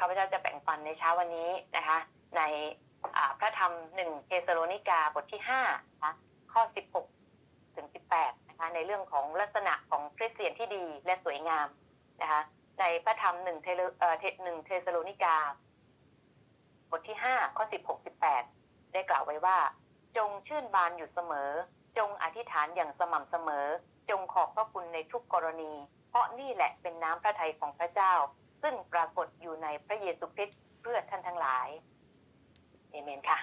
ข้าพเจ้าจะแบ่งปันในเช้าวันนี้นะคะ ในพระธรรมหนึ่งเทสโลนิกาบทที่ห้านะคะข้อ 16 ถึง 18 นะคะ ในเรื่องของลักษณะของคริสเตียนที่ดีและสวยงามนะคะ ในพระธรรมหนึ่งเทเลหนึ่งเทสโลนิกา บทที่ 5 ข้อ 16 18 ได้กล่าวไว้ว่า จงชื่นบานอยู่เสมอ จงอธิษฐานอย่างสม่ำเสมอ จงขอบพระคุณในทุกกรณี เพราะนี่แหละเป็นน้ำพระทัยของพระเจ้า ซึ่งปรากฏอยู่ในพระเยซูคริสต์เพื่อท่านทั้งหลายเอเมนค่ะ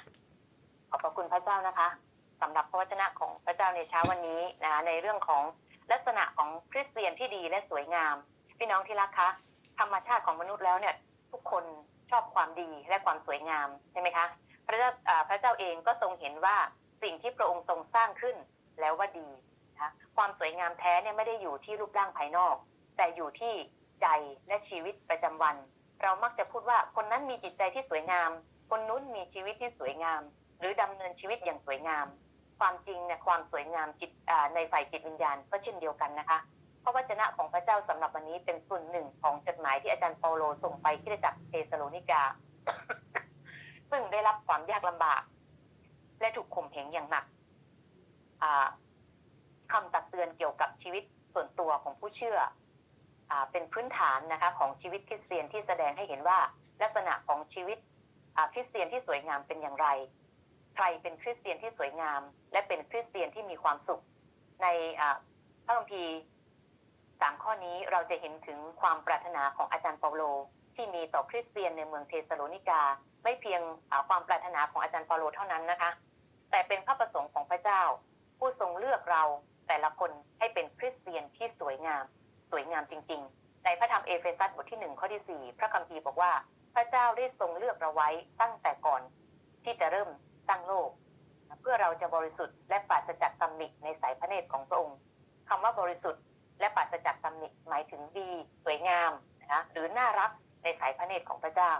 ขอบพระคุณพระเจ้านะคะสำหรับพระวจนะของพระเจ้าในเช้าวันนี้นะคะในเรื่องของลักษณะของคริสเตียนที่ดีและสวยงาม พี่น้องที่รักคะธรรมชาติของมนุษย์แล้วเนี่ยทุกคนชอบความดีและความสวยงามใช่ไหมคะพระเจ้าอ่าพระเจ้าเองก็ทรงเห็นว่าสิ่งที่พระองค์ทรงสร้างขึ้นแล้วว่าดีนะคะความสวยงามแท้เนี่ยไม่ได้อยู่ที่รูปร่างภายนอก แต่อยู่ที่ ใจและชีวิตประจำวัน เรามักจะพูดว่าคนนั้นมีจิตใจที่สวยงาม คนนู้นมีชีวิตที่สวยงาม หรือดำเนินชีวิตอย่างสวยงาม ความจริงเนี่ยความสวยงามจิตในฝ่ายจิตวิญญาณก็เช่นเดียวกันนะคะพระวจนะของพระเจ้าสำหรับวันนี้เป็นส่วนหนึ่งของจดหมายที่อาจารย์เปาโลส่งไปที่จักรเทสโลนิกา ซึ่งได้รับความยากลำบาก และถูกข่มเหงอย่างหนักอ่าคำตักเตือนเกี่ยวกับชีวิตส่วนตัวของผู้เชื่อ เป็นพื้นฐานนะคะของชีวิตคริสเตียนที่แสดงให้เห็นว่าลักษณะของชีวิตคริสเตียนที่สวยงามเป็นอย่างไร ใครเป็นคริสเตียนที่สวยงาม และเป็นคริสเตียนที่มีความสุข ในพระคัมภีร์สามข้อนี้เราจะเห็นถึงความปรารถนาของอาจารย์เปาโล ที่มีต่อคริสเตียนในเมืองเทสโลนิกา ไม่เพียงความปรารถนาของอาจารย์เปาโลเท่านั้นนะคะ แต่เป็นพระประสงค์ของพระเจ้า ผู้ทรงเลือกเราแต่ละคนให้เป็นคริสเตียนที่สวยงาม สวยงามจริง ๆ ในพระธรรมเอเฟซัสบทที่หนึ่งข้อที่สี่พระคัมภีร์บอกว่า พระเจ้าได้ทรงเลือกเราไว้ตั้งแต่ก่อน ที่จะเริ่มตั้งโลก เพื่อเราจะบริสุทธิ์และปราศจากตำหนิในสายพระเนตรของพระองค์คำว่าบริสุทธิ์และปราศจากตำหนิหมายถึงดี สวยงามนะคะหรือน่ารักในสายพระเนตรของพระเจ้า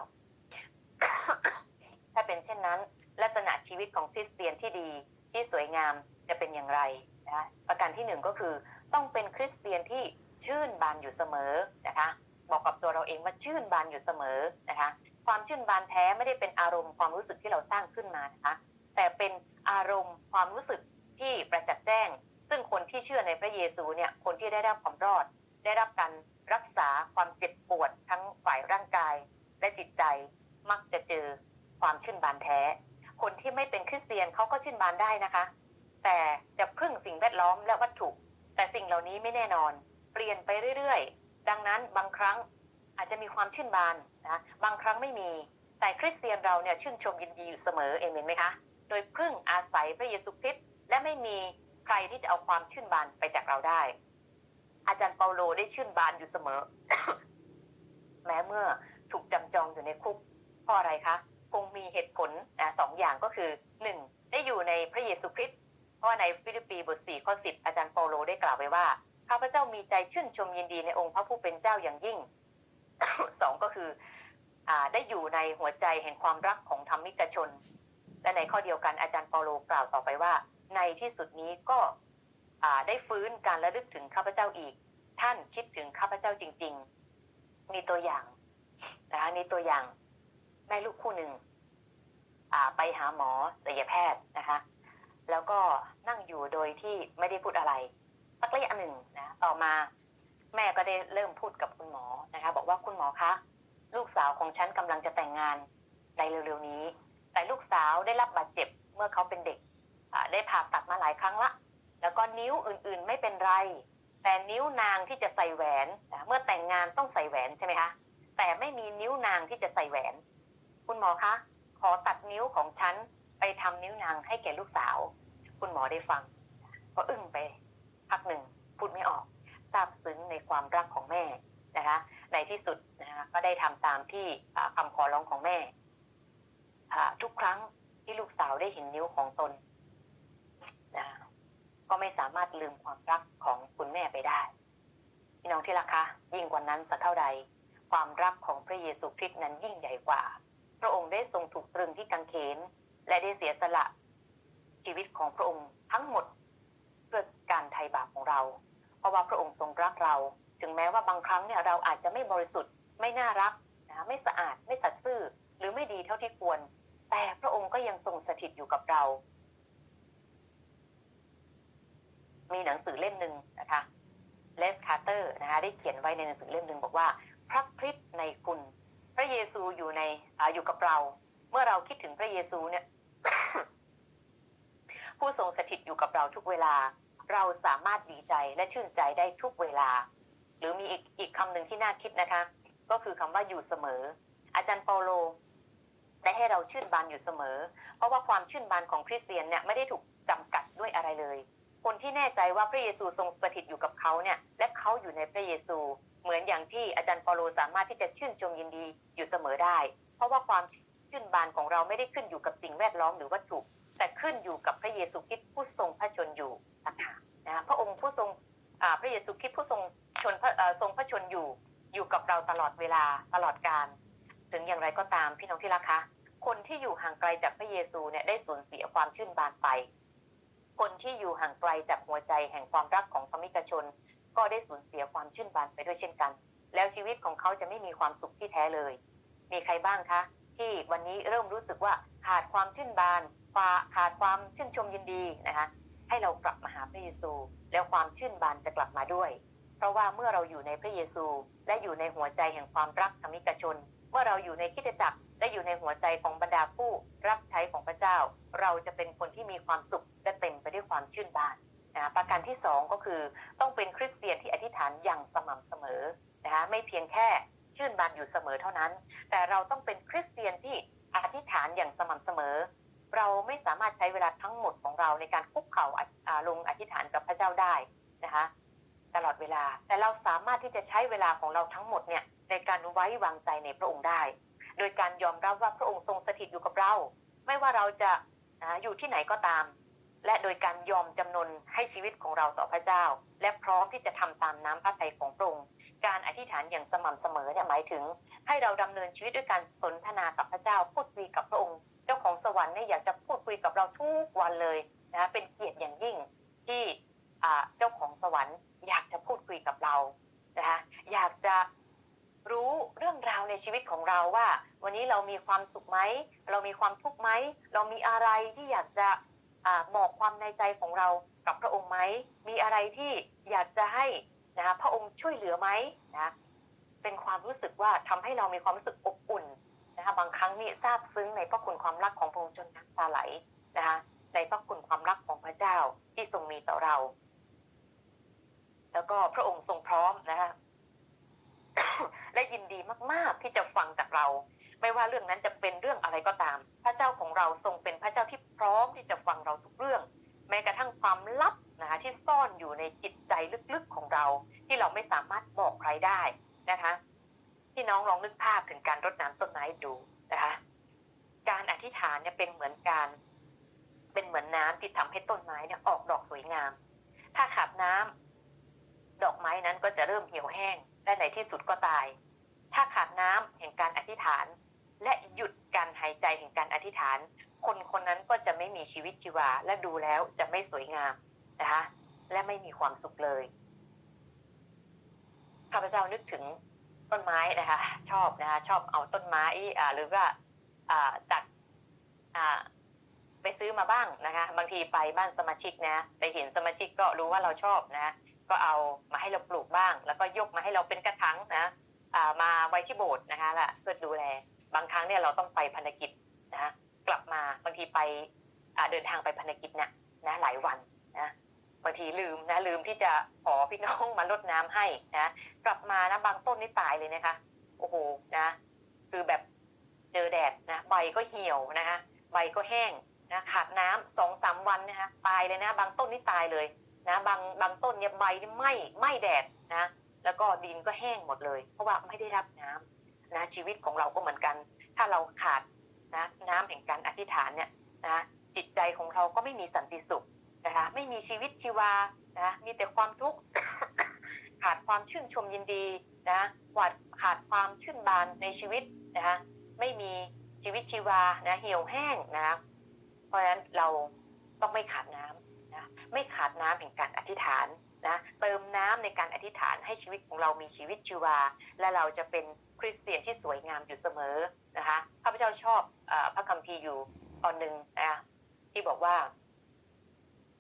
ถ้าเป็นเช่นนั้น ลักษณะชีวิตของคริสเตียนที่ดีที่สวยงามจะเป็นอย่างไรนะคะประการที่หนึ่งก็คือต้องเป็นคริสเตียนที่ ชื่นบานอยู่เสมอนะคะบอกกับตัวเราเองว่าชื่นบานอยู่เสมอนะคะ ความชื่นบานแท้ไม่ได้เป็นอารมณ์ความรู้สึกที่เราสร้างขึ้นมานะคะ แต่เป็นอารมณ์ความรู้สึกที่ประจักษ์แจ้ง ซึ่งคนที่เชื่อในพระเยซูเนี่ยคนที่ได้รับความรอด ได้รับการรักษาความเจ็บปวดทั้งฝ่ายร่างกาย และจิตใจมักจะเจอความชื่นบานแท้ คนที่ไม่เป็นคริสเตียนเขาก็ชื่นบานได้นะคะ แต่จะพึ่งสิ่งแวดล้อมและวัตถุ แต่สิ่งเหล่านี้ไม่แน่นอน ปลี่ยนไปเรื่อยๆ ดังนั้นบางครั้งอาจจะมีความชื่นบานนะบางครั้งไม่มี แต่คริสเตียนเราเนี่ยชื่นชมยินดีอยู่เสมอเอเมนไหมคะ โดยพึ่งอาศัยพระเยซูคริสต์และไม่มีใครที่จะเอาความชื่นบานไปจากเราได้ อาจารย์เปาโลได้ชื่นบานอยู่เสมอ แม้เมื่อถูกจำจองอยู่ในคุกเพราะอะไรคะคงมีเหตุผลนะสองอย่างก็คือหนึ่งได้อยู่ในพระเยซูคริสต์เพราะในฟิลิปปีบท4ข้อ10อาจารย์เปาโลได้กล่าวไว้ว่า ข้าพเจ้ามีใจชื่นชมยินดีในองค์พระผู้เป็นเจ้าอย่างยิ่งสองก็คืออได้อยู่ในหัวใจแห่งความรักของธรรมิกชน และในข้อเดียวกันอาจารย์เปาโลกล่าวต่อไปว่า ในที่สุดนี้ก็ได้ฟื้นการระลึกถึงข้าพเจ้าอีก ท่านคิดถึงข้าพเจ้าจริง ๆ มีตัวอย่างนะคะนี่ตัวอย่างแม่ลูกคู่หนึ่งไปหาหมอศัลยแพทย์นะคะ แล้วก็นั่งอยู่โดยที่ไม่ได้พูดอะไรสักระยะหนึ่ง ต่อมา แม่ก็ได้เริ่มพูดกับคุณหมอนะคะ บอกว่าคุณหมอคะลูกสาวของฉันกำลังจะแต่งงานในเร็วๆนี้ แต่ลูกสาวได้รับบาดเจ็บเมื่อเขาเป็นเด็กได้ผ่าตัดมาหลายครั้งละ แล้วก็นิ้วอื่นๆไม่เป็นไร แต่นิ้วนางที่จะใส่แหวนเมื่อแต่งงานต้องใส่แหวนใช่ไหมคะแต่ไม่มีนิ้วนางที่จะใส่แหวน คุณหมอคะขอตัดนิ้วของฉันไปทำนิ้วนางให้แก่ลูกสาว คุณหมอได้ฟัง ก็อึ้งไป พักหนึ่งพูดไม่ออกซาบซึ้งใน ความรักของแม่นะคะในที่สุดนะคะก็ได้ทำตามที่อ่าคำขอร้องของแม่ทุกครั้งที่ลูกสาวได้เห็นนิ้วของตนนะก็ไม่สามารถลืมความรักของคุณแม่ไปได้พี่น้องที่รักคะยิ่งกว่านั้นสักเท่าใด ความรักของพระเยซูคริสต์นั้นยิ่งใหญ่กว่า พระองค์ได้ทรงถูกตรึงที่กางเขน และได้เสียสละชีวิตของพระองค์ทั้งหมดเพื่อการไถ่บาปของเรา เพราะว่าพระองค์ทรงรักเรา ถึงแม้ว่าบางครั้งเนี่ยเราอาจจะไม่บริสุทธิ์ ไม่น่ารักนะคะไม่สะอาดไม่สัตย์ซื่อ หรือไม่ดีเท่าที่ควร แต่พระองค์ก็ยังทรงสถิตอยู่กับเรา มีหนังสือเล่มหนึ่งนะคะเลสคาร์เตอร์นะคะได้เขียนไว้ในหนังสือเล่มหนึ่งบอกว่าพระคริสต์ในคุณ พระเยซูอยู่ในออยู่กับเรา เมื่อเราคิดถึงพระเยซูเนี่ยผู้ทรงสถิตอยู่กับเราทุกเวลา เราสามารถดีใจและชื่นใจได้ทุกเวลา หรือมีอีกอีกคำหนึ่งที่น่าคิดนะคะ ก็คือคำว่าอยู่เสมอ อาจารย์เปาโลได้ให้เราชื่นบานอยู่เสมอ เพราะว่าความชื่นบานของคริสเตียนเนี่ยไม่ได้ถูกจำกัดด้วยอะไรเลย คนที่แน่ใจว่าพระเยซูทรงสถิตอยู่กับเขาเนี่ยและเขาอยู่ในพระเยซู เหมือนอย่างที่อาจารย์เปาโลสามารถที่จะชื่นชมยินดีอยู่เสมอได้ เพราะว่าความชื่นบานของเราไม่ได้ขึ้นอยู่กับสิ่งแวดล้อมหรือวัตถุ แต่ขึ้นอยู่กับพระเยซูคริสต์ผู้ทรงพระชนอยู่ ซูคริสต์ผู้ทรงชนทรงพระชนอยู่อยู่กับเราตลอดเวลาตลอดการ ถึงอย่างไรก็ตามพี่น้องที่รักคะคนที่อยู่ห่างไกลจากพระเยซูเนี่ยได้สูญเสียความชื่นบานไป คนที่อยู่ห่างไกลจากหัวใจแห่งความรักของธรรมิกชน ก็ได้สูญเสียความชื่นบานไปด้วยเช่นกัน แล้วชีวิตของเขาจะไม่มีความสุขที่แท้เลย มีใครบ้างคะ ที่วันนี้เริ่มรู้สึกว่าขาดความชื่นบานขาดความชื่นชมยินดีนะคะ ให้เรากลับมาหาพระเยซู แล้วความชื่นบานจะกลับมาด้วย เพราะว่าเมื่อเราอยู่ในพระเยซู และอยู่ในหัวใจแห่งความรักธรรมิกชน เมื่อเราอยู่ในคิดจักรและอยู่ในหัวใจของบรรดาผู้รับใช้ของพระเจ้า เราจะเป็นคนที่มีความสุขและเต็มไปด้วยความชื่นบานนะประการที่สองก็คือต้องเป็นคริสเตียนที่อธิษฐานอย่างสม่ำเสมอนะคะไม่เพียงแค่ชื่นบานอยู่เสมอเท่านั้น แต่เราต้องเป็นคริสเตียนที่อธิษฐานอย่างสม่ำเสมอ เราไม่สามารถใช้เวลาทั้งหมดของเราในการคุกเข่าลงอธิษฐานกับพระเจ้าได้นะคะตลอดเวลา แต่เราสามารถที่จะใช้เวลาของเราทั้งหมดเนี่ยในการไว้วางใจในพระองค์ได้ โดยการยอมรับว่าพระองค์ทรงสถิตอยู่กับเรา ไม่ว่าเราจะอยู่ที่ไหนก็ตาม และโดยการยอมจำนนให้ชีวิตของเราต่อพระเจ้า และพร้อมที่จะทำตามน้ำพระทัยของพระองค์การอธิษฐานอย่างสม่ำเสมอเนี่ยหมายถึง ให้เราดำเนินชีวิตด้วยการสนทนากับพระเจ้าพูดคุยกับพระองค์ เจ้าของสวรรค์เนี่ยอยากจะพูดคุยกับเราทุกวันเลยนะเป็นเกียรติอย่างยิ่งที่เจ้าของสวรรค์ อยากจะพูดคุยกับเรานะคะอยากจะรู้เรื่องราวในชีวิตของเราว่า วันนี้เรามีความสุขไหมเรามีความทุกข์ไหมเรามีอะไรที่อยากจะบอกความในใจของเรากับพระองค์ไหมมีอะไรที่อยากจะให้นะคะพระองค์ช่วยเหลือไหมนะเป็นความรู้สึกว่าทำให้เรามีความรู้สึกอบอุ่น นะคะบางครั้งนี่ซาบซึ้งในพระคุณความรักของพระองค์จนน้ำตาไหลนะคะในพระคุณความรักของพระเจ้าที่ทรงมีต่อเรา แล้วก็พระองค์ทรงพร้อมนะคะและยินดีมาก ๆ ที่จะฟังจากเรา ไม่ว่าเรื่องนั้นจะเป็นเรื่องอะไรก็ตาม พระเจ้าของเราทรงเป็นพระเจ้าที่พร้อมที่จะฟังเราทุกเรื่อง แม้กระทั่งความลับนะคะที่ซ่อนอยู่ในจิตใจลึกๆของเรา ที่เราไม่สามารถบอกใครได้นะคะ ที่น้องลองนึกภาพถึงการรดน้ำต้นไม้ดูนะคะ การอธิษฐานเนี่ยเป็นเหมือนการเป็นเหมือนน้ำที่ทำให้ต้นไม้เนี่ยออกดอกสวยงาม ถ้าขาดน้ำดอกไม้นั้นก็จะเริ่มเหี่ยวแห้งและในที่สุดก็ตาย ถ้าขาดน้ำแห่งการอธิษฐาน และหยุดการหายใจแห่งการอธิษฐาน คนคนนั้นก็จะไม่มีชีวิตชีวา และดูแล้วจะไม่สวยงามนะคะ และไม่มีความสุขเลยข้าพเจ้านึกถึง ต้นไม้นะคะ ชอบนะคะชอบเอาต้นไม้อ่าหรือว่าอ่าจากอ่าไปซื้อมาบ้างนะคะ บางทีไปบ้านสมาชิกนะไปเห็นสมาชิกก็รู้ว่าเราชอบนะ ก็เอามาให้เราปลูกบ้าง แล้วก็ยกมาให้เราเป็นกระถางนะอ่ามาไว้ที่โบสถ์นะคะละเพื่อดูแลบางครั้งเนี่ยเราต้องไปพันธกิจนะกลับมาบางทีไปเดินทางไปพันธกิจเนี่ยนะหลายวันนะ บางทีลืมนะลืมที่จะขอพี่น้องมาลดน้ำให้นะกลับมานะบางต้นนี่ตายเลยนะคะ โอ้โหนะ คือแบบเจอแดดนะใบก็เหี่ยวนะคะใบก็แห้งนะขาดน้ำสองสามวันนะคะตายเลยนะ บางต้นนี่ตายเลยนะบางบางต้นเนี่ยใบนี่ไหม้ไหม้แดดนะ แล้วก็ดินก็แห้งหมดเลย เพราะว่าไม่ได้รับน้ำนะชีวิตของเราก็เหมือนกัน ถ้าเราขาดนะน้ำแห่งการอธิษฐานเนี่ยนะจิตใจของเราก็ไม่มีสันติสุข นะคะไม่มีชีวิตชีวานะมีแต่ความทุกข์ขาดความชื่นชมยินดีนะขาดขาดความชื่นบานในชีวิตนะคะไม่มีชีวิตชีวานะเหี่ยวแห้งนะเพราะฉะนั้นเราต้องไม่ขาดน้ำนะไม่ขาดน้ำแห่งการอธิษฐานนะเติมน้ำในการอธิษฐานให้ชีวิตของเรามีชีวิตชีวา และเราจะเป็นคริสเตียนที่สวยงามอยู่เสมอนะคะข้าพเจ้าชอบอพระคัมภีร์อยู่ตอนหนึ่งนะที่บอกว่า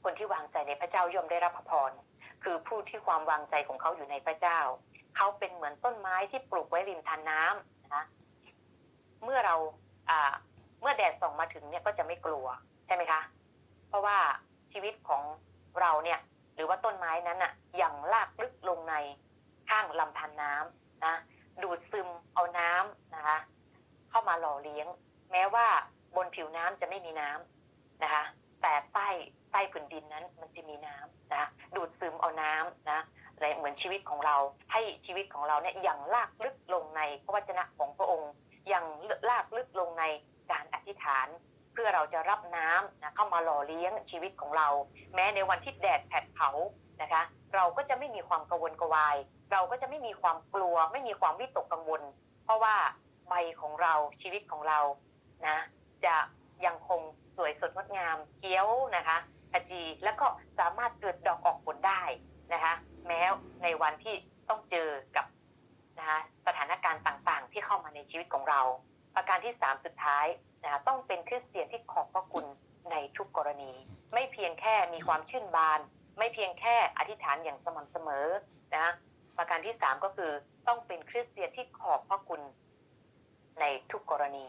คนที่วางใจในพระเจ้าย่อมได้รับพระพร คือผู้ที่ความวางใจของเขาอยู่ในพระเจ้า เขาเป็นเหมือนต้นไม้ที่ปลูกไว้ริมทานน้ำนะคะเมื่อเราเมื่อแดดส่องมาถึงเนี่ยก็จะไม่กลัวใช่ไหมคะ เพราะว่าชีวิตของเราเนี่ยหรือว่าต้นไม้นั้นอะอย่างลากลึกลงในข้างลำธารน้ำนะดูดซึมเอาน้ำนะคะเข้ามาหล่อเลี้ยง แม้ว่าบนผิวน้ำจะไม่มีน้ำนะคะแต่ใต้ ต้ผืนดินนั้น มันจะมีน้ำนะดูดซึมเอาน้ำนะเหมือนชีวิตของเราให้ชีวิตของเราเนี่ยอย่างลากลึกลงในพระวจนะของพระองค์อย่างลากลึกลงในการอธิษฐาน เพื่อเราจะรับน้ำนะเข้ามาหล่อเลี้ยงชีวิตของเรา แม้ในวันที่แดดแผดเผานะคะ เราก็จะไม่มีความกังวลกวาย เราก็จะไม่มีความกลัว ไม่มีความวิตกกังวล เพราะว่าใบของเราชีวิตของเรานะจะยังคงสวยสดงดงามเคี้ยวนะคะ ขจี แล้วก็สามารถเกิดดอกออกผลได้นะคะแม้ในวันที่ต้องเจอกับนะคะสถานการณ์ต่างๆ ที่เข้ามาในชีวิตของเรา ประการที่ 3 สุดท้ายนะคะต้องเป็นคริสเตียนที่ขอบพระคุณในทุกกรณี ไม่เพียงแค่มีความชื่นบาน ไม่เพียงแค่อธิษฐานอย่างสม่ำเสมอนะประการที่ 3 ก็คือต้องเป็นคริสเตียนที่ขอบพระคุณในทุกกรณี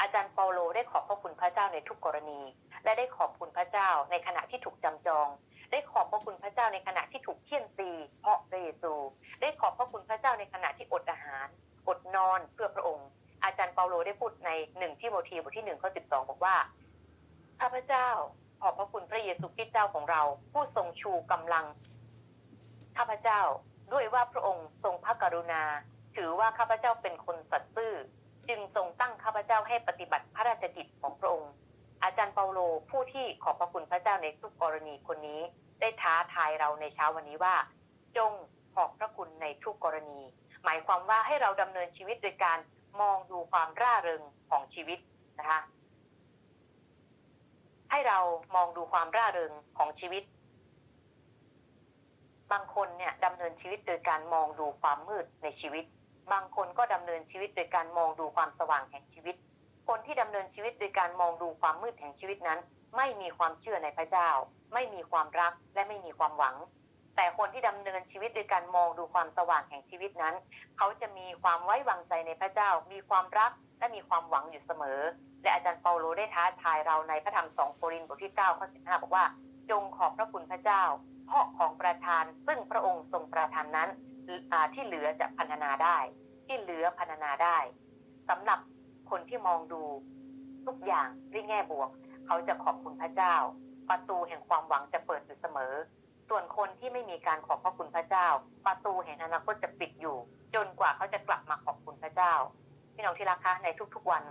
อาจารย์เปาโลได้ขอบพระคุณพระเจ้าในทุกกรณี และได้ขอบคุณพระเจ้าในขณะที่ถูกจำจอง ได้ขอบพระคุณพระเจ้าในขณะที่ถูกเคี่ยนตี เพราะพระเยซู ได้ขอบพระคุณพระเจ้าในขณะที่อดอาหาร อดนอนเพื่อพระองค์ อาจารย์เปาโลได้พูดในหนึ่งที่โมธีบทที่หนึ่งข้อสิบสองบอกว่าข้าพเจ้าขอบพระคุณพระเยซูคริสต์เจ้าของเรา ผู้ทรงชูกำลังข้าพเจ้าด้วยว่าพระองค์ทรงพระกรุณา ถือว่าข้าพเจ้าเป็นคนสัตย์ซื่อ จึงทรงตั้งข้าพเจ้าให้ปฏิบัติพระราชกิจของพระองค์ อาจารย์เปาโลผู้ที่ขอบพระคุณพระเจ้าในทุกกรณีคนนี้ ได้ท้าทายเราในเช้าวันนี้ว่า จงขอบพระคุณในทุกกรณี หมายความว่าให้เราดำเนินชีวิตโดยการมองดูความร่าเริงของชีวิตนะคะให้เรามองดูความร่าเริงของชีวิต บางคนเนี่ยดำเนินชีวิตโดยการมองดูความมืดในชีวิต บางคนก็ดำเนินชีวิตโดยการมองดูความสว่างแห่งชีวิต คนที่ดำเนินชีวิตโดยการมองดูความมืดแห่งชีวิตนั้น ไม่มีความเชื่อในพระเจ้า ไม่มีความรักและไม่มีความหวัง แต่คนที่ดำเนินชีวิตโดยการมองดูความสว่างแห่งชีวิตนั้น เขาจะมีความไว้วางใจในพระเจ้า มีความรักและมีความหวังอยู่เสมอ และอาจารย์เปาโลได้ท้าทายเราในพระธรรม2โครินธ์บทที่9ข้อ15บอกว่า จงขอบพระคุณพระเจ้า เพราะของประทานซึ่งพระองค์ทรงประทานนั้นที่เหลือจะพันนาได้ ที่เหลือพันนาได้สำหรับ คนที่มองดู ทุกอย่างด้วยแง่บวก เขาจะขอบคุณพระเจ้า ประตูแห่งความหวังจะเปิดอยู่เสมอ ส่วนคนที่ไม่มีการขอบพระคุณพระเจ้า ประตูแห่งอนาคตจะปิดอยู่ จนกว่าเขาจะกลับมาขอบคุณพระเจ้าพี่น้องที่รักคะในทุกๆวัน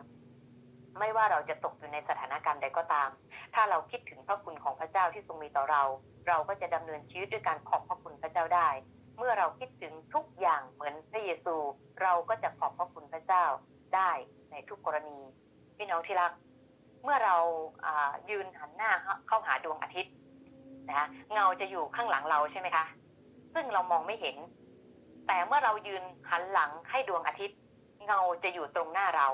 ไม่ว่าเราจะตกอยู่ในสถานการณ์ใดก็ตาม ถ้าเราคิดถึงพระคุณของพระเจ้าที่ทรงมีต่อเรา เราก็จะดำเนินชีวิตด้วยการขอบพระคุณพระเจ้าได้ เมื่อเราคิดถึงทุกอย่างเหมือนพระเยซู เราก็จะขอบพระคุณพระเจ้า ได้ในทุกกรณีพี่น้องที่รัก เมื่อเรายืนหันหน้าเข้าหาดวงอาทิตย์นะคะเงาจะอยู่ข้างหลังเราใช่ไหมคะ ซึ่งเรามองไม่เห็น แต่เมื่อเรายืนหันหลังให้ดวงอาทิตย์ เงาจะอยู่ตรงหน้าเรา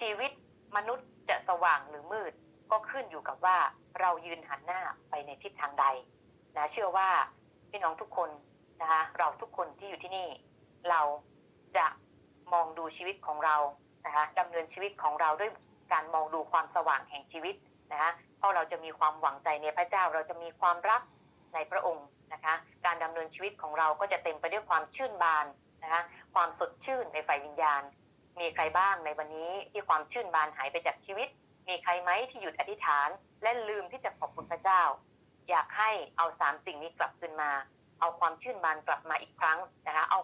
ชีวิตมนุษย์จะสว่างหรือมืด ก็ขึ้นอยู่กับว่าเรายืนหันหน้าไปในทิศทางใดนะเชื่อว่าพี่น้องทุกคนนะคะเราทุกคนที่อยู่ที่นี่ เราจะ มองดูชีวิตของเรานะคะดำเนินชีวิตของเราด้วยการมองดูความสว่างแห่งชีวิตนะคะเพราะเราจะมีความหวังใจในพระเจ้าเราจะมีความรักในพระองค์นะคะการดำเนินชีวิตของเราก็จะเต็มไปด้วยความชื่นบานนะคะความสดชื่นในฝ่ายวิญญาณ มีใครบ้างในวันนี้ที่ความชื่นบานหายไปจากชีวิต มีใครไหมที่หยุดอธิษฐาน และลืมที่จะขอบคุณพระเจ้า อยากให้เอาสามสิ่งนี้กลับคืนมา เอาความชื่นบานกลับมาอีกครั้งนะคะเอา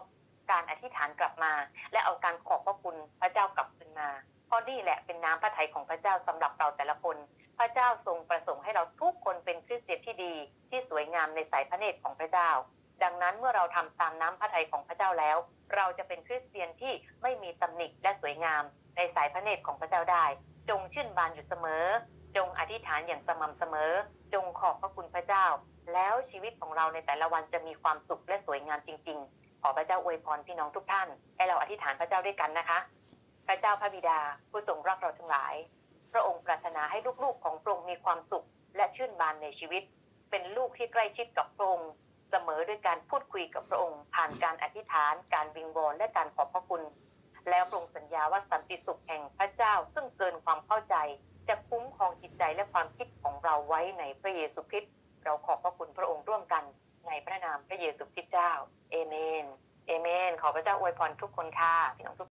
การอธิษฐานกลับมา และเอาการขอบพระคุณพระเจ้ากลับคืนมาเพราะนี่แหละเป็นน้ำพระทัยของพระเจ้าสำหรับเราแต่ละคน พระเจ้าทรงประสงค์ให้เราทุกคนเป็นคริสเตียนที่ดี ที่สวยงามในสายพระเนตรของพระเจ้า ดังนั้นเมื่อเราทำตามน้ำพระทัยของพระเจ้าแล้ว เราจะเป็นคริสเตียนที่ไม่มีตำหนิและสวยงามในสายพระเนตรของพระเจ้าได้ จงชื่นบานอยู่เสมอ จงอธิษฐานอย่างสม่ำเสมอ จงขอบพระคุณพระเจ้า แล้วชีวิตของเราในแต่ละวันจะมีความสุขและสวยงามจริง ๆ ขอพระเจ้าอวยพรพี่น้องทุกท่าน ให้เราอธิษฐานพระเจ้าด้วยกันนะคะ พระเจ้าพระบิดาผู้ทรงรักเราทั้งหลาย พระองค์ปรารถนาให้ลูกๆของพระองค์มีความสุข และชื่นบานในชีวิต เป็นลูกที่ใกล้ชิดกับพระองค์เสมอด้วยการพูดคุยกับพระองค์ ผ่านการอธิษฐาน การวิงวอนและการขอบพระคุณ แล้วพระองค์สัญญาว่าสันติสุขแห่งพระเจ้าซึ่งเกินความเข้าใจ จะคุ้มครองจิตใจและความคิดของเราไว้ในพระเยซูคริสต์เราขอบพระคุณพระองค์ร่วมกัน ในพระนามพระเยซูคริสต์เจ้า เอเมน เอเมน ขอพระเจ้าอวยพรทุกคนค่ะ พี่น้องทุก